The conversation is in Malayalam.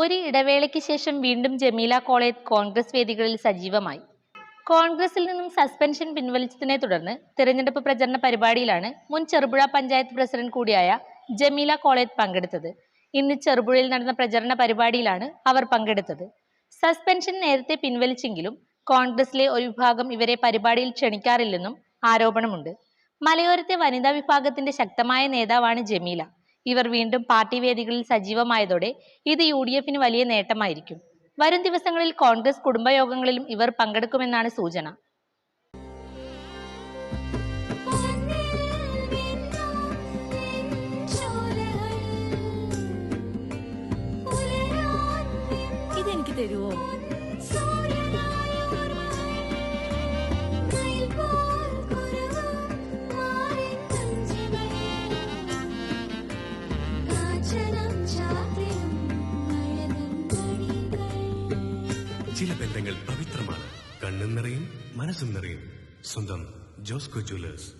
ഒരു ഇടവേളയ്ക്ക് ശേഷം വീണ്ടും ജമീല കോളേജ് കോൺഗ്രസ് വേദികളിൽ സജീവമായി. കോൺഗ്രസിൽ നിന്നും സസ്പെൻഷൻ പിൻവലിച്ചതിനെ തുടർന്ന് തിരഞ്ഞെടുപ്പ് പ്രചരണ പരിപാടിയിലാണ് മുൻ ചെറുപുഴ പഞ്ചായത്ത് പ്രസിഡന്റ് കൂടിയായ ജമീല കോളേജ് പങ്കെടുത്തത്. ഇന്ന് ചെറുപുഴയിൽ നടന്ന പ്രചരണ പരിപാടിയിലാണ് അവർ പങ്കെടുത്തത്. സസ്പെൻഷൻ നേരത്തെ പിൻവലിച്ചെങ്കിലും കോൺഗ്രസിലെ ഒരു വിഭാഗം ഇവരെ പരിപാടിയിൽ ക്ഷണിക്കാറില്ലെന്നും ആരോപണമുണ്ട്. മലയോരത്തെ വനിതാ വിഭാഗത്തിന്റെ ശക്തമായ നേതാവാണ് ജമീല. ഇവർ വീണ്ടും പാർട്ടി വേദികളിൽ സജീവമായതോടെ ഇത് യു ഡി എഫിന് വലിയ നേട്ടമായിരിക്കും. വരും ദിവസങ്ങളിൽ കോൺഗ്രസ് കുടുംബയോഗങ്ങളിലും ഇവർ പങ്കെടുക്കുമെന്നാണ് സൂചന. ഇതെനിക്ക് തരുവോ? ചില ബന്ധങ്ങൾ പവിത്രമാണ്. കണ്ണും നിറയും മനസ്സും നിറയും. സ്വന്തം ജോസ്കോ ജ്വല്ലേഴ്സ്.